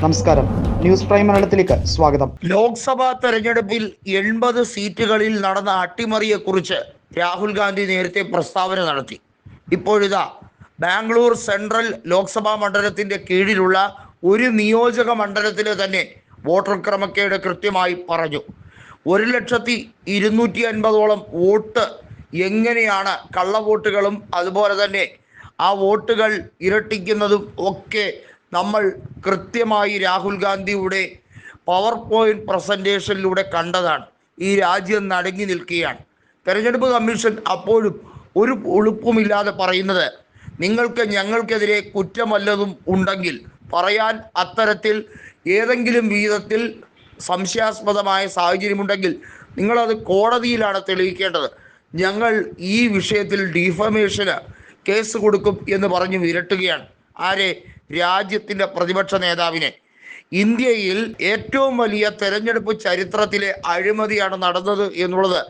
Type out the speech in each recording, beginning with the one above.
നമസ്കാരം. News prime മലയാളത്തിലേക്ക് സ്വാഗതം. ലോക്സഭാ തെരഞ്ഞെടുപ്പിൽ എൺപത് സീറ്റുകളിൽ നടന്ന അട്ടിമറിയെക്കുറിച്ച് രാഹുൽ ഗാന്ധി നേരത്തെ പ്രസ്താവന നടത്തി. ഇപ്പോഴിതാ ബാംഗ്ലൂർ സെൻട്രൽ ലോക്സഭാ മണ്ഡലത്തിന്റെ കീഴിലുള്ള ഒരു നിയോജക മണ്ഡലത്തിലെ തന്നെ വോട്ടർ ക്രമക്കേട് കൃത്യമായി പറഞ്ഞു. ഒരു ലക്ഷത്തി ഇരുന്നൂറ്റി അൻപതോളം വോട്ട് എങ്ങനെയാണ് കള്ളവോട്ടുകളും അതുപോലെ തന്നെ ആ വോട്ടുകൾ ഇരട്ടിക്കുന്നതും ഒക്കെ നമ്മൾ കൃത്യമായി രാഹുൽ ഗാന്ധിയുടെ പവർ പോയിന്റ് പ്രസന്റേഷനിലൂടെ കണ്ടതാണ്. ഈ രാജ്യം നടുങ്ങി നിൽക്കുകയാണ്. തെരഞ്ഞെടുപ്പ് കമ്മീഷൻ അപ്പോഴും ഒരു ഉളുപ്പുമില്ലാതെ പറയുന്നത് നിങ്ങൾക്ക് ഞങ്ങൾക്കെതിരെ കുറ്റമല്ലതും ഉണ്ടെങ്കിൽ പറയാൻ അത്തരത്തിൽ ഏതെങ്കിലും വിധത്തിൽ സംശയാസ്പദമായ സാഹചര്യമുണ്ടെങ്കിൽ നിങ്ങളത് കോടതിയിലാണ് തെളിയിക്കേണ്ടത്. ഞങ്ങൾ ഈ വിഷയത്തിൽ ഡിഫമേഷന് കേസ് കൊടുക്കും എന്ന് പറഞ്ഞ് വിരട്ടുകയാണ്. ആരെ? രാജ്യത്തിന്റെ പ്രതിപക്ഷ നേതാവിനെ. ഇന്ത്യയിൽ ഏറ്റവും വലിയ തെരഞ്ഞെടുപ്പ് ചരിത്രത്തിലെ അഴിമതിയാണ് നടന്നത് എന്നുള്ളത്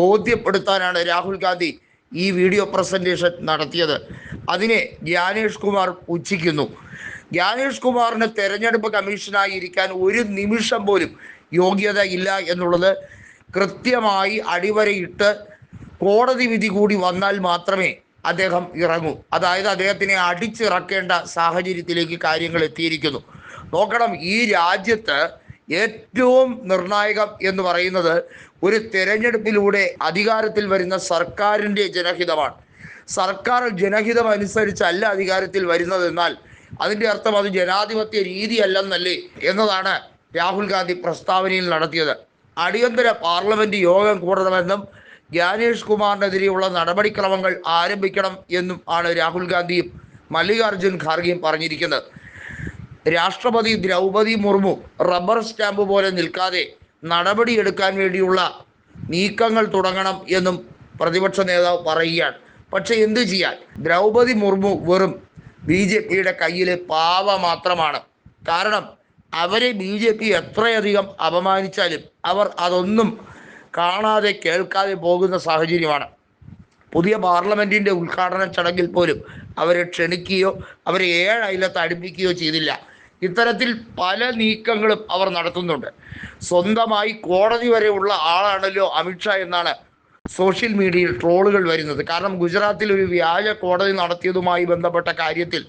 ബോധ്യപ്പെടുത്താനാണ് രാഹുൽ ഗാന്ധി ഈ വീഡിയോ പ്രസന്റേഷൻ നടത്തിയത്. അതിനെ ജ്ഞാനേഷ് കുമാർ പുച്ഛിക്കുന്നു. ജ്ഞാനേഷ് കുമാറിന് തെരഞ്ഞെടുപ്പ് കമ്മീഷനായി ഇരിക്കാൻ ഒരു നിമിഷം പോലും യോഗ്യത ഇല്ല എന്നുള്ളത് കൃത്യമായി അടിവരയിട്ട് കോടതി വിധി കൂടി വന്നാൽ മാത്രമേ അദ്ദേഹം ഇറങ്ങും. അതായത് അദ്ദേഹത്തിനെ അടിച്ചിറക്കേണ്ട സാഹചര്യത്തിലേക്ക് കാര്യങ്ങൾ എത്തിയിരിക്കുന്നു. നോക്കണം ഈ രാജ്യത്ത് ഏറ്റവും നിർണായകം എന്ന് പറയുന്നത് ഒരു തെരഞ്ഞെടുപ്പിലൂടെ അധികാരത്തിൽ വരുന്ന സർക്കാരിന്റെ ജനഹിതമാണ്. സർക്കാർ ജനഹിതം അനുസരിച്ചല്ല അധികാരത്തിൽ വരുന്നതെന്നാൽ അതിന്റെ അർത്ഥം അത് ജനാധിപത്യ രീതിയല്ലെന്നല്ലേ എന്നതാണ് രാഹുൽ ഗാന്ധി പ്രസ്താവനയിൽ നടത്തിയത്. അടിയന്തര പാർലമെന്റ് യോഗം കൂടണമെന്നും ജ്ഞാനേഷ് കുമാറിനെതിരെയുള്ള നടപടിക്രമങ്ങൾ ആരംഭിക്കണം എന്നും ആണ് രാഹുൽ ഗാന്ധിയും മല്ലികാർജുൻ ഖാർഗെയും പറഞ്ഞിരിക്കുന്നത്. രാഷ്ട്രപതി ദ്രൗപതി മുർമു റബ്ബർ സ്റ്റാമ്പ് പോലെ നിൽക്കാതെ നടപടിയെടുക്കാൻ വേണ്ടിയുള്ള നീക്കങ്ങൾ തുടങ്ങണം എന്നും പ്രതിപക്ഷ നേതാവ് പറയുകയാണ്. പക്ഷെ എന്ത് ചെയ്യാൻ? ദ്രൗപതി മുർമു വെറും ബി ജെ പിയുടെ കയ്യിലെ പാവ മാത്രമാണ്. കാരണം അവരെ ബി ജെ പി എത്രയധികം അപമാനിച്ചാലും അവർ അതൊന്നും കാണാതെ കേൾക്കാതെ പോകുന്ന സാഹചര്യമാണ്. പുതിയ പാർലമെന്റിന്റെ ഉദ്ഘാടന ചടങ്ങിൽ പോലും അവരെ ക്ഷണിക്കുകയോ അവരെ ഏഴ് അയലത്ത് അടുപ്പിക്കുകയോ ചെയ്തില്ല. ഇത്തരത്തിൽ പല നീക്കങ്ങളും അവർ നടത്തുന്നുണ്ട്. സ്വന്തമായി കോടതി വരെയുള്ള ആളാണല്ലോ അമിത്ഷാ എന്നാണ് സോഷ്യൽ മീഡിയയിൽ ട്രോളുകൾ വരുന്നത്. കാരണം ഗുജറാത്തിൽ ഒരു വ്യാജ കോടതി നടത്തിയതുമായി ബന്ധപ്പെട്ട കാര്യത്തിൽ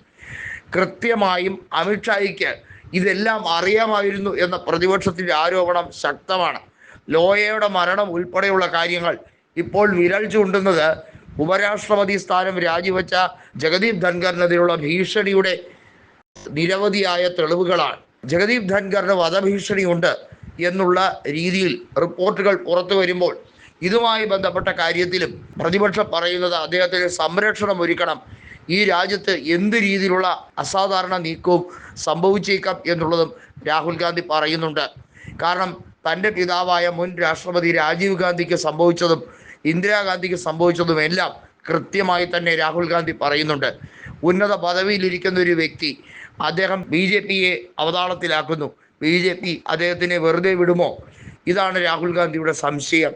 കൃത്യമായും അമിത്ഷായ്ക്ക് ഇതെല്ലാം അറിയാമായിരുന്നു എന്ന പ്രതിപക്ഷത്തിന്റെ ആരോപണം ശക്തമാണ്. ലോയയുടെ മരണം ഉൾപ്പെടെയുള്ള കാര്യങ്ങൾ. ഇപ്പോൾ വിരൽ ചൂണ്ടുന്നത് ഉപരാഷ്ട്രപതി സ്ഥാനം രാജിവെച്ച ജഗദീപ് ധൻഖറിനെതിരെയുള്ള ഭീഷണിയുടെ നിരവധിയായ തെളിവുകളാണ്. ജഗദീപ് ധൻഖറിന് വധഭീഷണിയുണ്ട് എന്നുള്ള രീതിയിൽ റിപ്പോർട്ടുകൾ പുറത്തു വരുമ്പോൾ ഇതുമായി ബന്ധപ്പെട്ട കാര്യത്തിലും പ്രതിപക്ഷം പറയുന്നത് അദ്ദേഹത്തിന് സംരക്ഷണം ഒരുക്കണം. ഈ രാജ്യത്ത് എന്ത് രീതിയിലുള്ള അസാധാരണ നീക്കവും സംഭവിച്ചേക്കാം എന്നുള്ളതും രാഹുൽ ഗാന്ധി പറയുന്നുണ്ട്. കാരണം തന്റെ പിതാവായ മുൻ രാഷ്ട്രപതി രാജീവ് ഗാന്ധിക്ക് സംഭവിച്ചതും ഇന്ദിരാഗാന്ധിക്ക് സംഭവിച്ചതും എല്ലാം കൃത്യമായി തന്നെ രാഹുൽ ഗാന്ധി പറയുന്നുണ്ട്. ഉന്നത പദവിയിലിരിക്കുന്ന ഒരു വ്യക്തി അദ്ദേഹം ബി ജെ പിയെ അവതാളത്തിലാക്കുന്നു. ബി ജെ പി അദ്ദേഹത്തിനെ വെറുതെ വിടുമോ? ഇതാണ് രാഹുൽ ഗാന്ധിയുടെ സംശയം.